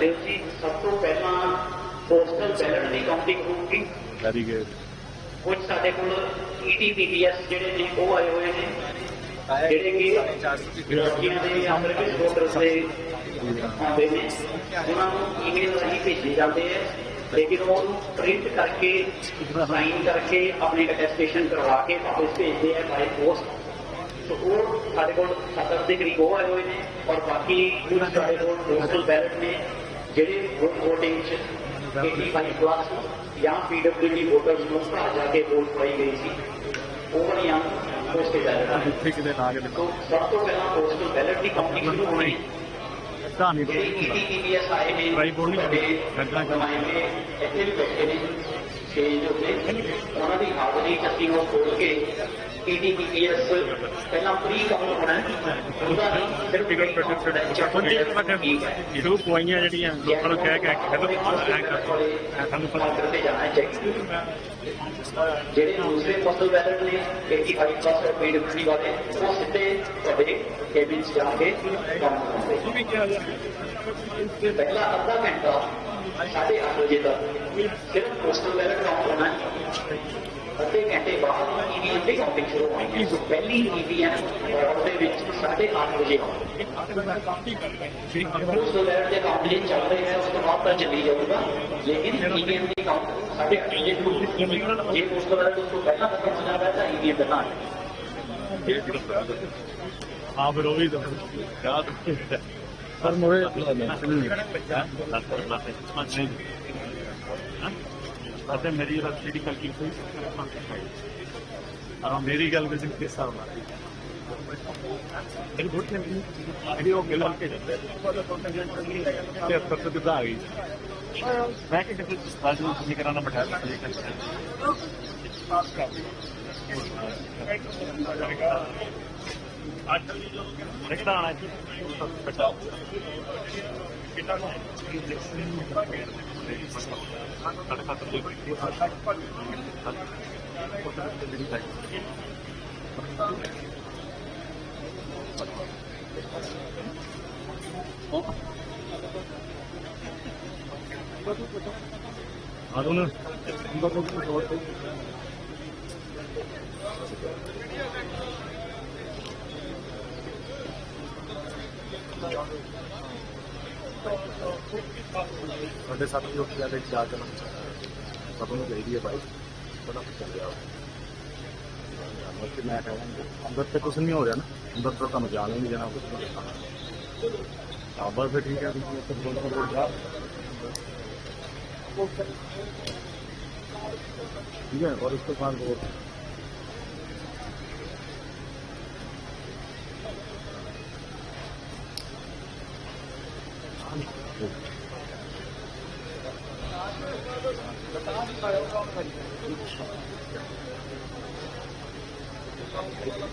ਦਿਓ ਜੀ ਸਭ ਤੋਂ ਪਹਿਲਾਂ ਪੋਸਟਲ ਬੈਲਟ ਦੀ ਕਾਊਂਟਿੰਗ ਹੋਊਗੀ ਵੈਰੀ ਗੁੱਡ ਕੁਝ ਸਾਡੇ ਕੋਲ E ਈਟੀਪੀਐਸ ਜਿਹੜੇ ਨੇ ਉਹ ਆਏ ਹੋਏ ਨੇ ਜਿਹੜੇ ਕਿ ਲੜਕੀਆਂ ਦੇ ਜਾਂ ਸਰਵਿਸ ਵੋਟਰਸ ਦੇ ਆਉਂਦੇ ਨੇ ਉਹਨਾਂ ਨੂੰ ਈਮੇਲ ਰਾਹੀਂ ਭੇਜੇ ਜਾਂਦੇ ਹੈ ਲੇਕਿਨ ਉਹਨੂੰ ਪ੍ਰਿੰਟ ਕਰਕੇ ਸਾਈਨ ਕਰਕੇ ਆਪਣੀ ਅਟੈਸਟੇਸ਼ਨ ਕਰਵਾ ਕੇ ਵਾਪਸ ਭੇਜਦੇ ਆ ਬਾਈ ਪੋਸਟ ਸੋ ਉਹ ਸਾਡੇ ਕੋਲ 70 ਦੇ ਕਰੀਬ ਉਹ ਆਏ ਹੋਏ ਨੇ ਔਰ ਬਾਕੀ ਕੁਝ ਸਾਡੇ ਕੋਲ ਪੋਸਟਲ ਬੈਲਟ ਨੇ ਜਿਹੜੇ ਵੋਟ VOTING ਚ 85 ਪਲੱਸ ਜਾਂ ਪੀਡਬਲਯੂਡੀ ਵੋਟਰਸ ਨੂੰ ਘਰ ਜਾ ਕੇ ਵੋਟ ਪਾਈ ਗਈ ਸੀ ਉਹ ਵਾਲੀਆਂ ਪੋਸਟਲ ਬੈਲਟ ਆ ਇੱਥੇ ਕਿਤੇ ਨਾ ਕਿਤੇ ਸੋ ਸਭ ਤੋਂ ਪਹਿਲਾਂ ਪੋਸਟਲ ਬੈਲਟ ਦੀ ਕਾਊਂਟਿੰਗ ਸ਼ੁਰੂ ਹੋਣੀ ਕਹਾਣੀ ਨੇ ਭਾਈ ਬੋਲ ਕਿਉਂ? ਨੁਮਾਇੰਦੇ ਇੱਥੇ ਵੀ ਬੈਠੇ ਨੇ। ਸਟੇਜ ਉੱਤੇ ਉਹਨਾਂ ਦੀ ਹਾਜ਼ਰੀ ਚ ਅਸੀਂ ਉਹ ਖੋਲ ਕੇ ਈਟੀਪੀਐਸ ਪਹਿਲਾਂ ਪ੍ਰੀ ਕਾਊਂਟ ਹੋਣਾ ਉਹਦਾ ਸਿਰਫ ਟਿਕਟ credential ਠੀਕ ਇਹੋ ਪੁਆਈਆਂ ਜਿਹੜੀਆਂ ਲੋਕਾਂ ਨੂੰ ਕਹਿ ਕੇ ਐਂ ਕਰ ਸਾਨੂੰ ਪਤਾ ਤੇ ਜਾਣਾ ਚੈੱਕ ਜਿਹੜੇ ਦੂਸਰੇ ਪੋਸਟਲ ਬੈਲਟ ਨੇ 85 ਪਲੱਸ ਪੀਡਬਲਯੂਡੀ ਵਾਲੇ ਉਹ ਸਿੱਧੇ ਤੁਹਾਡੇ ਕੈਬਿਨ ਚ ਜਾ ਕੇ ਕੰਮ ਜਾ ਪਹਿਲਾ ਅੱਧਾ ਘੰਟਾ ਸਾਢੇ ਅੱਠ ਵਜੇ ਤੱਕ ਸਿਰਫ ਪੋਸਟਲ ਬੈਲਟ ਕਾਊਂਟ ਹੋਣਾ ਅੱਧੇ ਘੰਟੇ ਬਾਅਦ ਈਵੀਐਮ ਦੀ ਕਾਊਂਟਿੰਗ ਸ਼ੁਰੂ ਹੋਣੀ ਹੈ ਪਹਿਲੀ ਈਵੀਐਮ ਦੇ ਵਿੱਚ ਸਾਢੇ ਅੱਠ ਵਜੇ ਹੋਣੀ ਪੋਸਟਲ ਬੈਲਟ ਦੇ ਕਾਊਂਟਿੰਗ ਚੱਲ ਰਹੇ ਹੈ ਉਸ ਤੋਂ ਬਾਅਦ ਤਾਂ ਚੱਲੀ ਜਾਊਗਾ ਲੇਕਿਨ ਈਵੀਐਮ ਦੀ ਕਾਊਂਟ ਸਾਢੇ ਅੱਠ ਵਜੇ ਜੇ ਪੋਸਟਲ ਬੈਲਟ ਤੋਂ ਪਹਿਲਾਂ ਖਤਮ ਹੋ ਜਾਂਦਾ ਹੈ ਤਾਂ ਈਵੀਐਮ ਪਹਿਲਾਂ ਆ ਜਾਏਗੀ। ਹਾਂ ਫਿਰ ਉਹ ਯਾਦ ਪਰ ਮੋਰੇ ਅਤੇ ਮੇਰੀ ਰੱਸੀ ਦੀ ਹੋਈ ਆ ਮੇਰੀ ਗੱਲ ਵਿੱਚ ਕਿਸ ਹਿਸਾਬ ਨਾਲ ਇਹ ਬਹੁਤ ਨੇ ਜਿਹੜੀ ਉਹ ਗਿਲ ਕੇ ਜਾਂਦੇ ਤੇ ਅਸਰ ਤੋਂ ਕਿਦਾਂ ਆ ਗਈ ਮੈਂ ਕਿ ਕਿਤੇ ਸਟਾਜ ਨੂੰ ਤੁਸੀਂ ਕਰਾਣਾ ਬਿਠਾ ਅੱਜ ਰਿਕਦਾ ਆਣਾ ਜੀ ਬਚਾਓ ਕਿੰਨਾ ਨੂੰ ਸਾਡੇ ਖਾਤਰ ਦੇ ਕੋਈ ਆਦੋਂ ਅੰਦਰ ਤੋਂ ਸਾਡੇ ਸਾਥ ਜੋ ਕਿ ਆਦੇ ਜਾ ਕੇ ਸਭ ਨੂੰ ਚਾਹੀਦੀ ਹੈ ਭਾਈ ਬੜਾ ਕੁਝ ਚੱਲ ਰਿਹਾ ਹੈ ਕਿ ਮੈਂ ਕਹਾਂਗਾ ਅੰਦਰ ਤੇ ਕੁਝ ਨਹੀਂ ਹੋ ਰਿਹਾ ਨਾ ਅੰਦਰ ਤੋਂ ਤੁਹਾਨੂੰ ਜਾਣ ਹੀ ਨਹੀਂ ਦੇਣਾ ਕੁਝ ਆਬਰ ਫਿਰ ਠੀਕ ਹੈ ਤੁਸੀਂ ਇੱਥੇ ਬੋਲ ਬੋਲ ਜਾ ठीक है और उसके बाद वो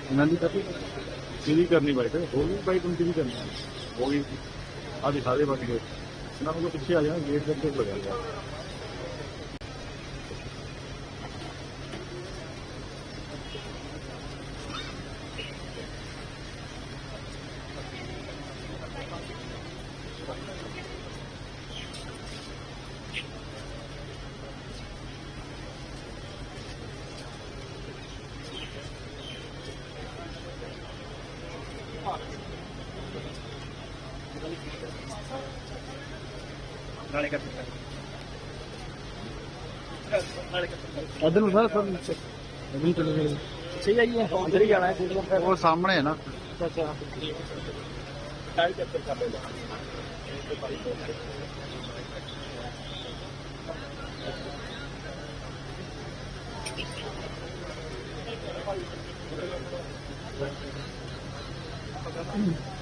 ਇਹਨਾਂ ਦੀ ਕਾਪੀ? ਸੀਵੀ ਕਰਨੀ ਬਾਈਟ ਹੋ ਗਈ ਬਾਈ ਹੁਣ ਸੀਵੀ ਕਰਨੀ? ਹੋ ਗਈ। ਆ ਦਿਖਾ ਦੇ ਬਾਕੀ ਇਹਨਾਂ ਨੂੰ ਪਿੱਛੇ ਆ ਜਾ ਗੇਟ ਤੇ ਅੱਗੇ ਨਾਲੇ ਕਰ ਸਕਦਾ। ਅਦਰ ਨੂੰ ਸਰ ਸਰ ਅਦਰ ਚਲੇ ਸਹੀ ਆਈ ਹੈ ਉਧਰ ਹੀ ਜਾਣਾ ਹੈ। ਉਹ ਸਾਹਮਣੇ ਹੈ ਨਾ। ਅੱਛਾ। ਅੱਛਾ ਟਾਈਲ ਕੈਪਚਰ ਕਰ ਲੈਣਾ ਇਸ ਤੇ ਬਾਈ